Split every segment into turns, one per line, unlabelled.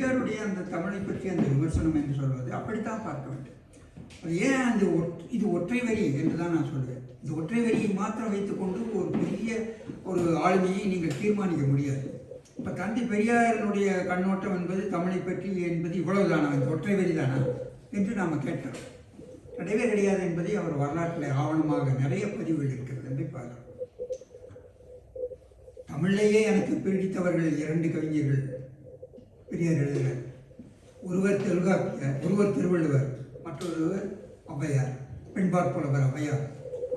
பெரியாருடைய அந்த தமிழை பற்றி அந்த விமர்சனம் என்று சொல்வது அப்படித்தான் பார்க்க வேண்டும் அது ஏன் அந்த இது ஒற்றை வரி என்று தான் நான் சொல்வேன் இந்த ஒற்றை வரியை மாத்திரம் வைத்துக்கொண்டு ஒரு பெரிய ஒரு ஆளுமையை நீங்கள் தீர்மானிக்க முடியாது. இப்போ தந்தை பெரியாரினுடைய கண்ணோட்டம் என்பது தமிழை பற்றி என்பது இவ்வளவு தானா இந்த ஒற்றை வரி தானா? என்று நாம் கேட்டோம். கிடையவே கிடையாது என்பதை அவர் வரலாற்றில் ஆவணமாக நிறைய பதிவுகள் இருக்கிறது என்று பார்க்கலாம். தமிழிலேயே எனக்கு பிடித்தவர்கள் இரண்டு கவிஞர்கள். பெரியார் எழுதுகிறார் ஒருவர் தொல்காப்பியர் ஒருவர் திருவள்ளுவர் மற்றொருவர் ஔவையார் பெண்பாற் புலவர் ஔவையார்.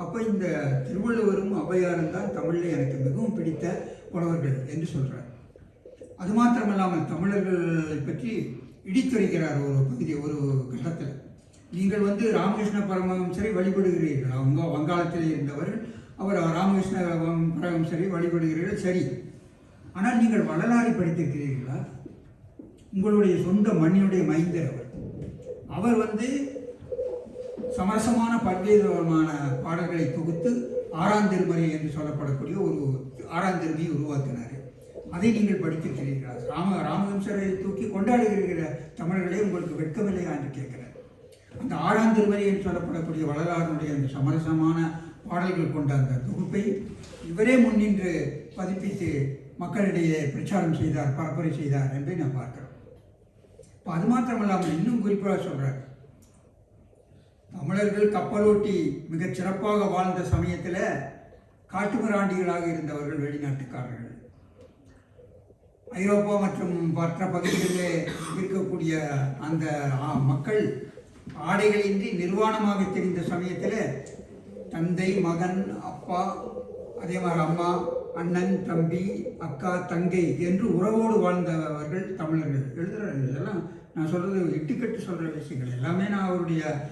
அப்போ இந்த திருவள்ளுவரும் ஔவையாரும் தான் தமிழில் எனக்கு மிகவும் பிடித்த புலவர்கள் என்று சொல்கிறார் அது மாத்திரமல்லாமல் தமிழர்களை பற்றி இடித்துரைக்கிறார் ஒரு பகுதி ஒரு கட்டத்தில். நீங்கள் வந்து ராமகிருஷ்ண பரமஹம்சரை வழிபடுகிறீர்கள். அவங்க வங்காளத்தில் இருந்தவர்கள் அவர் ராமகிருஷ்ண பரமஹம்சரை வழிபடுகிறீர்கள் சரி. ஆனால் நீங்கள் வரலாறு படித்திருக்கிறீர்களா? உங்களுடைய சொந்த மண்ணினுடைய மைந்தர் அவர். அவர் வந்து சமரசமான பல்வேறு விதமான பாடல்களை தொகுத்து ஆறாம் திருமறை என்று சொல்லப்படக்கூடிய ஒரு ஆறாம் திருமையை உருவாக்கினார். அதை நீங்கள் படித்திருக்கிறீர்களா? ராம ராமஹம்சரை தூக்கி கொண்டாடுகிற தமிழர்களே உங்களுக்கு வெட்கமில்லையா என்று கேட்கிறார். அந்த ஆறாம் திருமறை என்று சொல்லப்படக்கூடிய வரலாறுடைய அந்த சமரசமான பாடல்கள் கொண்ட அந்த தொகுப்பை இவரே முன்னின்று பதிப்பித்து மக்களிடையே பிரச்சாரம் செய்தார் பரப்புரை செய்தார் என்று நான் பார்க்கிறோம். இப்போ அது மாத்திரமல்லாமல் இன்னும் குறிப்பாக சொல்கிறார் தமிழர்கள் கப்பலோட்டி மிகச் சிறப்பாக வாழ்ந்த சமயத்தில் காட்டுமிராண்டிகளாக இருந்தவர்கள் வெளிநாட்டுக்காரர்கள். ஐரோப்பா மற்றும் மற்ற பகுதிகளிலே இருக்கக்கூடிய அந்த மக்கள் ஆடைகளின்றி நிர்வாணமாக தெரிந்த சமயத்தில் தந்தை மகன் அப்பா அதே மாதிரி அம்மா அண்ணன் தம்பி அக்கா தங்கை என்று உறவோடு வாழ்ந்தவர்கள் தமிழர்கள். எழுதுகிறார்கள் இதெல்லாம் நான் சொல்கிறது இட்டுக்கட்டு சொல்கிற விஷயங்கள். எல்லாமே நான் அவருடைய